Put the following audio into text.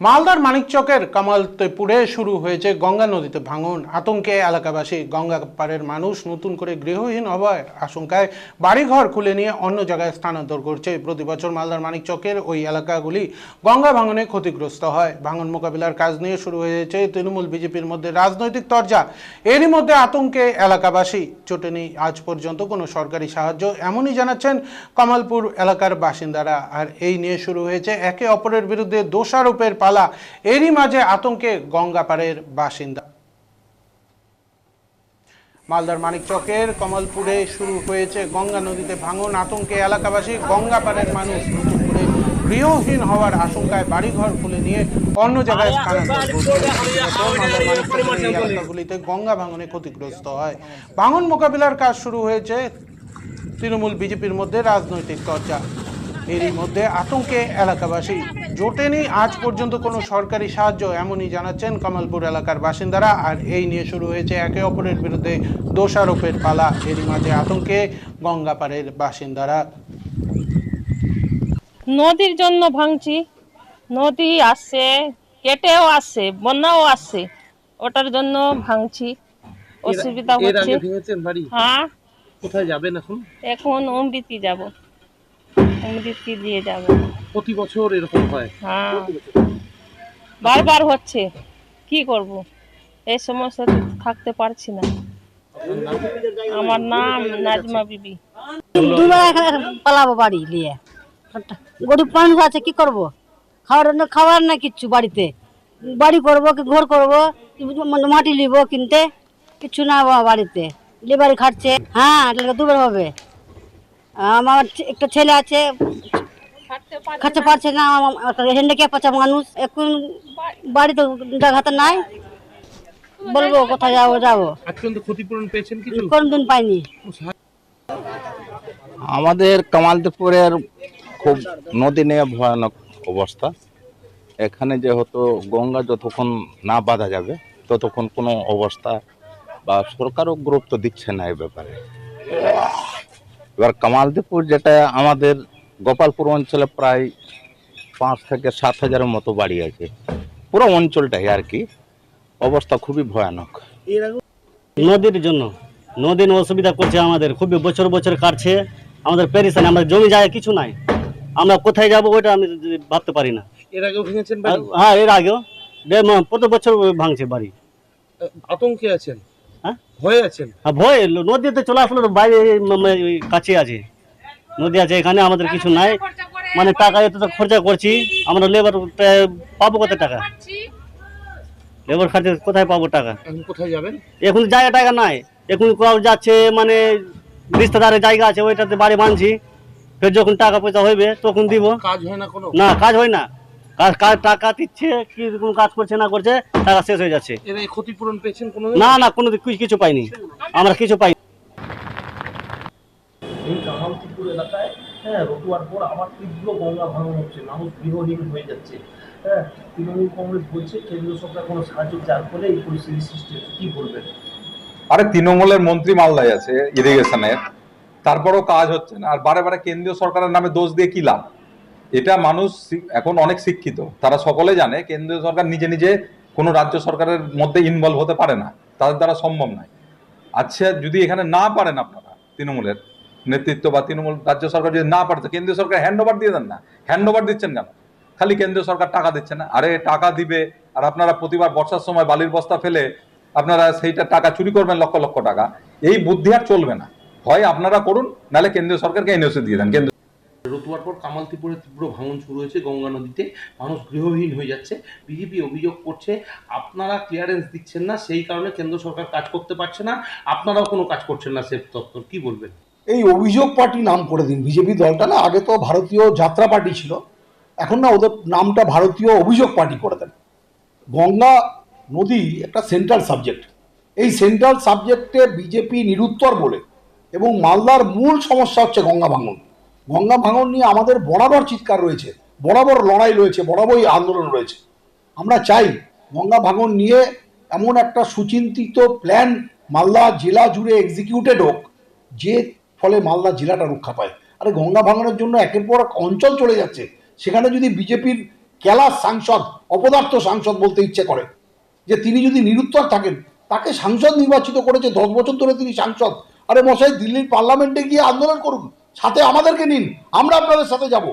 মালদার মানিকচকের কামালতেপুরে শুরু হয়েছে গঙ্গা নদীতে ভাঙন। আতঙ্কে এলাকাবাসী গঙ্গা পাড়ের মানুষ নতুন করে গৃহহীন হওয়ার আশঙ্কায় বাড়িঘর খুলে নিয়ে অন্য জায়গায় স্থানান্তর করছে। প্রতি বছর মালদার মানিকচকের ওই এলাকাগুলি গঙ্গা ভাঙনে ক্ষতিগ্রস্ত হয়। ভাঙন মোকাবিলার কাজ নিয়ে শুরু হয়েছে তৃণমূল বিজেপির মধ্যে রাজনৈতিক তরজা। এরই মধ্যে আতঙ্কে এলাকাবাসী চটেনি। আজ পর্যন্ত কোনো সরকারি সাহায্য এমনই জানাচ্ছেন কমলপুর এলাকার বাসিন্দারা। আর এই নিয়ে শুরু হয়েছে একে অপরের বিরুদ্ধে দোষারোপের পালা। এরই মাঝে আতঙ্কে গঙ্গাপাড়ের বাসিন্দা। মালদার মানিকচকের কমলপুরে শুরু হয়েছে গঙ্গা নদীতে ভাঙন আতঙ্কে এলাকাবাসী গঙ্গাপাড়ের মানুষ গৃহহীন হওয়ার আশঙ্কায় বাড়িঘর খুলে নিয়ে অন্য জায়গায় এলাকাগুলিতে গঙ্গা ভাঙনে ক্ষতিগ্রস্ত হয়। ভাঙন মোকাবিলার কাজ শুরু হয়েছে। তৃণমূল বিজেপির মধ্যে রাজনৈতিক চর্চা। এরই মধ্যে আতঙ্কে এলাকাবাসী। জোটেনি আজ পর্যন্ত কোনো সরকারি সাহায্য এমনই জানাচ্ছেন কমলপুর এলাকার বাসিন্দারা। আর এই নিয়ে শুরু হয়েছে একে অপরের বিরুদ্ধে দোষারোপের পালা। এরই মাঝে আতঙ্কে গঙ্গাপাড়ের বাসিন্দারা। নদীর জন্য ভাঙছি নদী আসছে কেটেও আসছে বন্যাও আসছে ওটার জন্য ভাঙছি অসুবিধা হচ্ছে। হ্যাঁ। কোথায় যাবেন এখন? এখন অমৃতি যাব। অমৃতি দিয়ে যাব। প্রতি বছর এরকম হয়? হ্যাঁ। বারবার হচ্ছে। কি করব? এই সমস্যাতে থাকতে পারছি না। আমার নাম নাজমা বিবি। দুবার এখানে পালাবো বাড়ি নিয়ে। গরিব মানুষ আছে কি করব? খাওয়ার না খাওয়ার না কিচ্ছু বাড়িতে। বাড়ি করব কি ঘর করব? কি মানে মাটি নিব কিনতে। কিচ্ছু না বাড়িতে। লেবারি খাটছে। হ্যাঁ দুবার হবে। আমার একটা ছেলে আছে খাটতে পারছে না হ্যান্ডিক্যাপ আছে মানুষ। এখন বাড়িতে জায়গাতে নাই। বলব কোথায় যাব যাব। ক্ষতিপূরণ পেয়েছেন কিছু? কোনদিন পাইনি। আমাদের কামালদেপুরের খুব নদী নিয়ে ভয়ানক অবস্থা। এখানে যেহেতু গঙ্গা যতক্ষণ না বাঁধা যাবে ততক্ষণ কোনো অবস্থা বা সরকারও গুরুত্ব দিচ্ছে না এই ব্যাপারে। এবার কামালদেপুর যেটা আমাদের গোপালপুর অঞ্চলে প্রায় পাঁচ থেকে সাত হাজারের মতো বাড়ি আছে। পুরো অঞ্চলটাই আর কি। অবস্থা খুবই ভয়ানক। নদীর জন্য নদীর অসুবিধা করছে আমাদের খুবই বছর বছর কাটছে। আমাদের পেরিসান আমাদের জমি জায়গা কিছু নাই। আমরা কোথায় যাব ওইটা আমি ভাবতে পারি না। এর আগেও ভেঙেছেন হ্যাঁ এর আগেও। দে- প্রতি বছর ভাঙছে বাড়ি। আতঙ্কে আছেন? ভয়ে আছেন ভয় নদীতে চলে আসলে তো বাইরে ম- ম- ওই কাছে আছে। নদী আছে এখানে আমাদের কিছু নাই। মানে টাকা এত খরচা করছি আমরা লেবার পাবো কত টাকা? লেবার খাতে কোথায় পাবো টাকা? এখন কোথায় যাবেন? এখন জায়গা টায়গা নাই। এখন কোথাও যাচ্ছে মানে রিস্তেদারের জায়গা আছে ওইটাতে বাড়ি বাঁধছি ফের যখন টাকা পয়সা হইবে তখন দিব। কাজ হয় না কোনো? না কাজ হয় না। কাজ কাজ টাকা দিচ্ছে কি কোনো কাজ করছে না করছে টাকা শেষ হয়ে যাচ্ছে। ক্ষতিপূরণ পেয়েছেন কোনো না না কোনো কিছু কিছু পাইনি। আমরা কিছু পাই এই কামালপুকুর এলাকায় হ্যাঁ রতুয়ার পর আবার তীব্র গঙ্গা ভাঙন হচ্ছে মানুষ গৃহহীন হয়ে যাচ্ছে। হ্যাঁ তৃণমূল কংগ্রেস বলছে কেন্দ্রীয় সরকার কোনো সাহায্য যার ফলে এই পরিস্থিতি সৃষ্টি হচ্ছে। কি বলবেন? আরে তৃণমূলের মন্ত্রী মালদায় আছে ইরিগেশনের। তারপরও কাজ হচ্ছে না। আর বারে বারে কেন্দ্রীয় সরকারের নামে দোষ দিয়ে কি লাভ? এটা মানুষ এখন অনেক শিক্ষিত। তারা সকলে জানে, কেন্দ্রীয় সরকার নিজে নিজে কোনো রাজ্য সরকারের মধ্যে ইনভলভ হতে পারে না। তাদের দ্বারা সম্ভব নয়। আচ্ছা যদি এখানে না পারেন আপনারা তৃণমূলের নেতৃত্ব বা তৃণমূল রাজ্য সরকার যদি না পারতো কেন্দ্রীয় সরকার হ্যান্ড ওভার দিয়ে দেন না। হ্যান্ড ওভার দিচ্ছেন কেন? খালি কেন্দ্রীয় সরকার টাকা দিচ্ছে না। আরে, টাকা দিবে, আর আপনারা প্রতিবার বর্ষার সময় বালির বস্তা ফেলে আপনারা সেইটা টাকা চুরি করবেন লক্ষ লক্ষ টাকা। এই বুদ্ধি আর চলবে না। হয় আপনারা করুন, নাহলে কেন্দ্রীয় সরকারকে এনওসি দিয়ে দেন। কেন্দ্র রতুয়ার পর কামালতিপুরে তীব্র ভাঙন শুরু হয়েছে গঙ্গা নদীতে। মানুষ গৃহহীন হয়ে যাচ্ছে। বিজেপি অভিযোগ করছে, আপনারা ক্লিয়ারেন্স দিচ্ছেন না, সেই কারণে কেন্দ্র সরকার কাজ করতে পারছে না। আপনারাও কোনো কাজ করছেন না, সেফ দপ্তর। কি বলবেন? এই অভিযোগ পার্টি নাম করে দিন। বিজেপি দলটা না, আগে তো ভারতীয় যাত্রা পার্টি ছিল। এখন না ওদের নামটা ভারতীয় অভিযোগ পার্টি করে দেন। গঙ্গা নদী একটা সেন্ট্রাল সাবজেক্ট এই সেন্ট্রাল সাবজেক্টে বিজেপি নিরুত্তর বলে এবং মালদার মূল সমস্যা হচ্ছে গঙ্গা ভাঙন। গঙ্গা ভাঙন নিয়ে আমাদের বরাবর চিৎকার রয়েছে, বরাবর লড়াই রয়েছে, বরাবরই আন্দোলন রয়েছে। আমরা চাই গঙ্গা ভাঙন নিয়ে এমন একটা সুচিন্তিত প্ল্যান মালদা জেলা জুড়ে এক্সিকিউটেড হোক, যে ফলে মালদা জেলাটা রক্ষা পায়। আরে গঙ্গা ভাঙনের জন্য একের পর এক অঞ্চল চলে যাচ্ছে, সেখানে যদি বিজেপির কেলাস সাংসদ, অপদার্থ সাংসদ বলতে ইচ্ছে করে, যে তিনি যদি নিরুত্তর থাকেন, তাকে সাংসদ নির্বাচিত করেছে দশ বছর ধরে তিনি সাংসদ। আরে মশাই, দিল্লির পার্লামেন্টে গিয়ে আন্দোলন করুন। সাথে আমাদেরকে নিন আমরা আপনাদের সাথে যাব।